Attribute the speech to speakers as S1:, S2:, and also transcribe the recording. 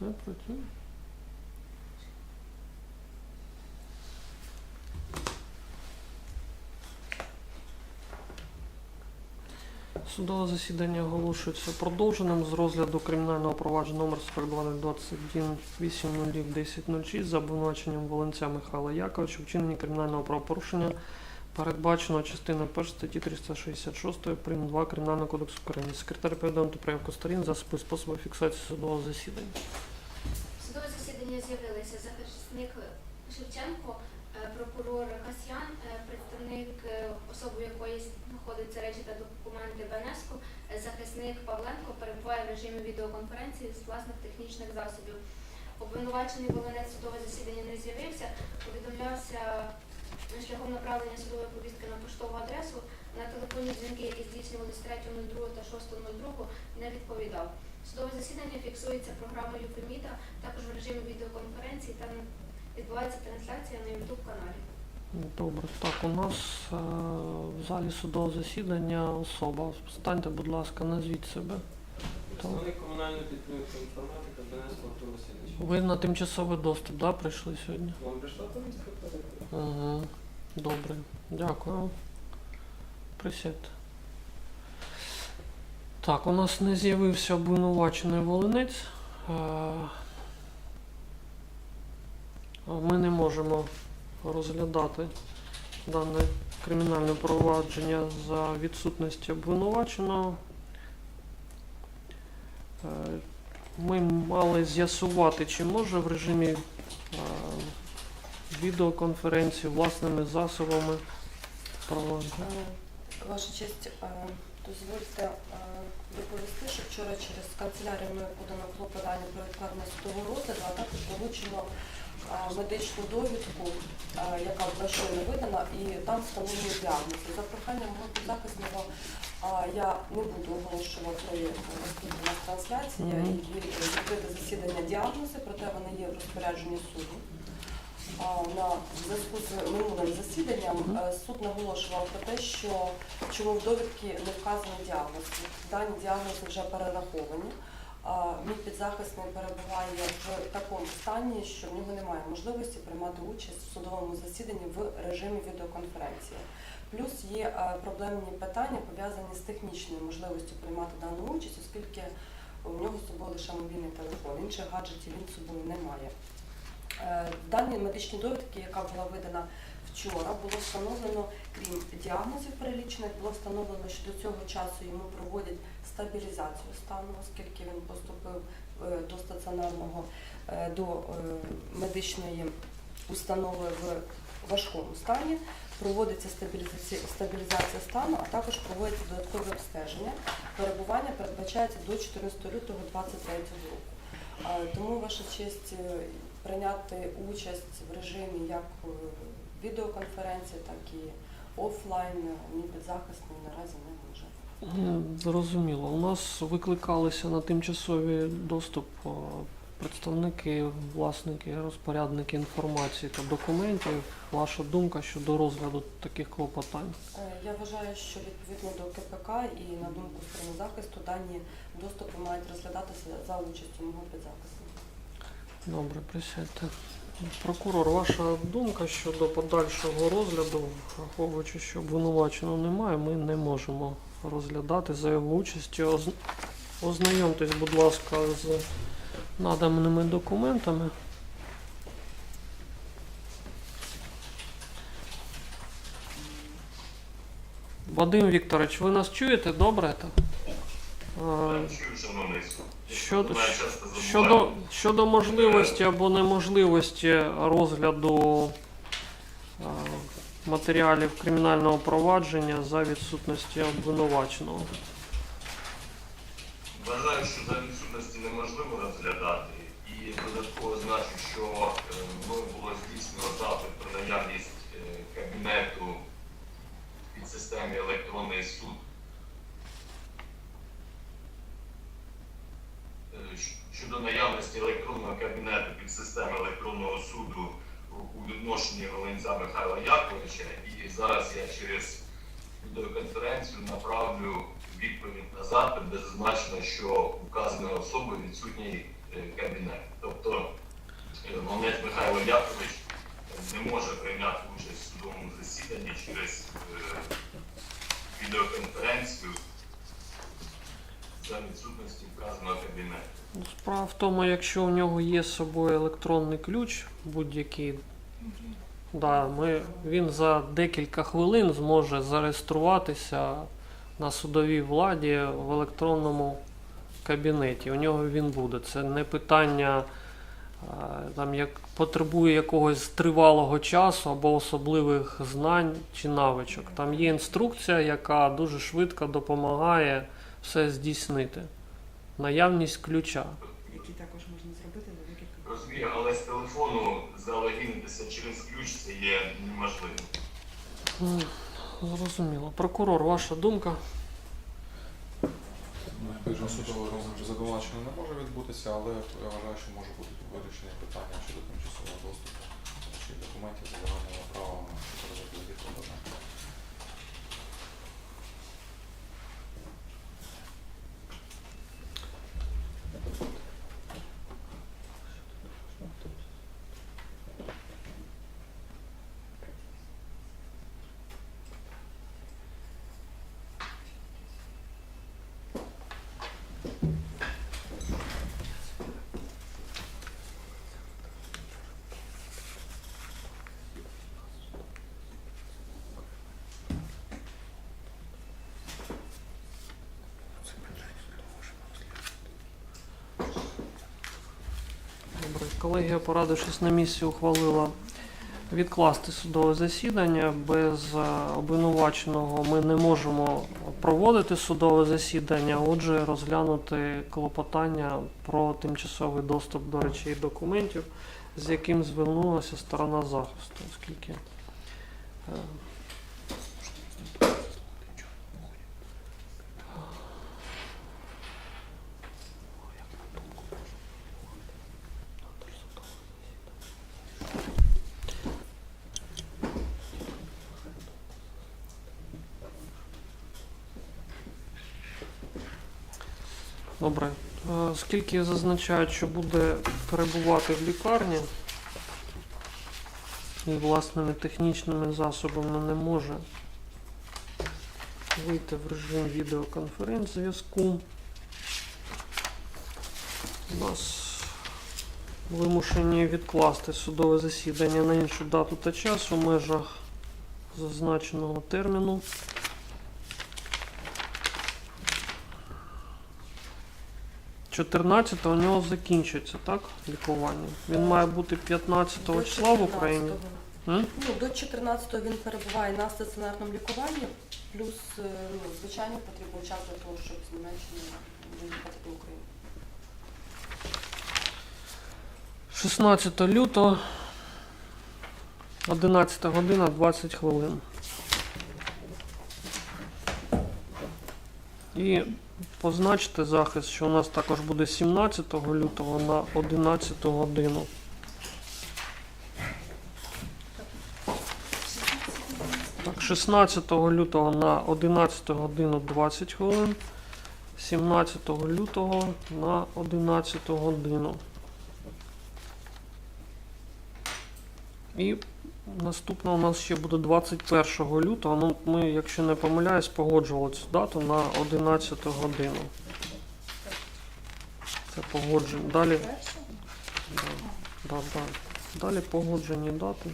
S1: Все працює. Судове засідання оголошується продовженим з розгляду кримінального провадження номер 4221 809 за обвинуваченням Волинця Михайла Яковича в вчиненні кримінального правопорушення, передбаченого частиною 1 статті 366 прим. 2 Кримінального кодексу України. Секретар повідомити проявку сторін за способу фіксації судового засідання.
S2: Судове засідання з'явилися захисник Шевченко, е, прокурор Касьян, е, представник е, особи якої знаходяться речі та документи ВНСКу, е, захисник Павленко перебуває в режимі відеоконференції з власних технічних засобів. Обвинувачений волинець судове засідання не з'явився, повідомлявся шляхом направлення судової повістки на поштову адресу. На телефонні дзвінки, які здійснювалися 3.02 та 6.02, не відповідав. Судове засідання фіксується програмою Феміда, також в режимі відеоконференції та відбувається трансляція на YouTube каналі.
S1: Добре, так, у нас е, в залі судового засідання особа. Станьте, будь ласка, назвіть себе.
S3: Представник комунального підприємства інформатика Денис Артур Васильович.
S1: Ви на тимчасовий доступ, да, прийшли сьогодні?
S3: Вам прийшла повістка?
S1: Угу. Добре, дякую. Присядьте. Так, у нас не з'явився обвинувачений волинець. Е, Ми не можемо розглядати дане кримінальне провадження за відсутності обвинуваченого. Ми мали з'ясувати, чи може в режимі е, відеоконференції власними засобами.
S4: Е, Ваша честь, е, дозвольте доповісти, що вчора через канцелярію мною подано клопотання про відкладення судового розгляду, а також долучено медичну довідку, яка щойно видана, і там встановлені діагнози. За проханням мого підзахисного е, я не буду оголошувати е, оскільки у нас трансляція і є відкрите засідання діагнози, проте вони є в розпорядженні суду. На зв'язку з минулим засіданням е, суд наголошував про те, що чому в довідки не вказані діагнози. Дані діагнози вже перераховані. Мій підзахисний перебуває в такому стані, що в нього немає можливості приймати участь в судовому засіданні в режимі відеоконференції. Плюс є е, проблемні питання пов'язані з технічною можливістю приймати дану участь, оскільки у нього з собою лише мобільний телефон, інших гаджетів він з собою не має. Е, В даній медичній довідці, яка була видана вчора, було встановлено, крім діагнозів перелічених, було встановлено, що до цього часу йому проводять стабілізацію стану, оскільки він поступив е, до стаціонарного до медичної установи в важкому стані. Проводиться стабілізація, стабілізація стану, а також проводиться додаткове обстеження. Перебування передбачається до 14 лютого 2023 року. Тому ваша честь е, прийняти участь в режимі як е, відеоконференції, так і офлайн е, мій підзахисний наразі не може.
S1: Зрозуміло. У нас викликалися на тимчасовий доступ представники, власники, розпорядники інформації та документів. Ваша думка щодо розгляду таких клопотань?
S4: Е, Я вважаю, що відповідно до КПК і на думку сторони захисту дані доступи мають розглядатися за участю мого підзахисного.
S1: Добре, присядьте. Прокурор, ваша думка щодо подальшого розгляду, враховуючи, що обвинуваченого немає, ми не можемо розглядати за його участі. Ознайомтесь, будь ласка, з наданими документами. Вадим Вікторович, ви нас чуєте добре? Е,
S5: Чую.
S1: Щодо, щодо, щодо можливості або неможливості розгляду е, матеріалів кримінального провадження за відсутності обвинуваченого.
S5: Вважаю, що за відсутності неможливо розглядати. І додатково значу, що е, мною було здійснено запит про наявність е, кабінету під системі електронний суд. Е, Щодо наявності електронного кабінету під системи електронного суду у відношенні Волинця Михайла Яковича, і зараз я через відеоконференцію направлю відповідь на запит, де зазначено, що указаний особи відсутній е, кабінет. Тобто е, Волнець Михайло Якович не може прийняти участь в судовому засіданні через е, відеоконференцію за відсутності вказаного кабінету.
S1: Справа в тому, якщо у нього є з собою електронний ключ, будь-який, да, ми, він за декілька хвилин зможе зареєструватися на судовій владі в електронному кабінеті. У нього він буде. Це не питання, там, як потребує якогось тривалого часу або особливих знань чи навичок. Там є інструкція, яка дуже швидко допомагає все здійснити. Наявність ключа.
S6: які також можна зробити за декілька
S5: Розумію, але з телефону залогінитися через ключ це є неможливо.
S1: Зрозуміло. Прокурор, ваша думка?
S7: Ну, Відповідно, судовий розгляд задоволення не може відбутися, але я вважаю, що може бути вирішення питання щодо тимчасового доступу чи документів з загальними правами щодо їх подання.
S1: Добре. Колегія, порадившись на місці, ухвалила відкласти судове засідання. Без е, обвинуваченого ми не можемо проводити судове засідання, отже, розглянути клопотання про тимчасовий доступ до речей і документів, з яким звернулася сторона захисту, оскільки. Добре. Оскільки зазначають, що буде перебувати в лікарні і власними технічними засобами не може вийти в режим відеоконференц-зв'язку. У нас вимушені відкласти судове засідання на іншу дату та час у межах зазначеного терміну. Чотирнадцятого у нього закінчується, так? Лікування. Він має бути 15 числа в Україні. М?
S4: Ну, до 14-го він перебуває на стаціонарному лікуванні, плюс, е, ну, звичайно, потрібен час для того, щоб з Німеччини виїхати до України.
S1: 16 лютого, 11 година 20 хвилин. І позначте захист, що у нас також буде 17 лютого на 11 годину. Так, 16 лютого на 11 годину 20 хвилин. 17 лютого на 11 годину. І наступна у нас ще буде 21 лютого. Ну, ми, якщо не помиляюсь, погоджували цю дату на 11 годину. Це погодження. Далі, да, да, да. Далі погоджені дати.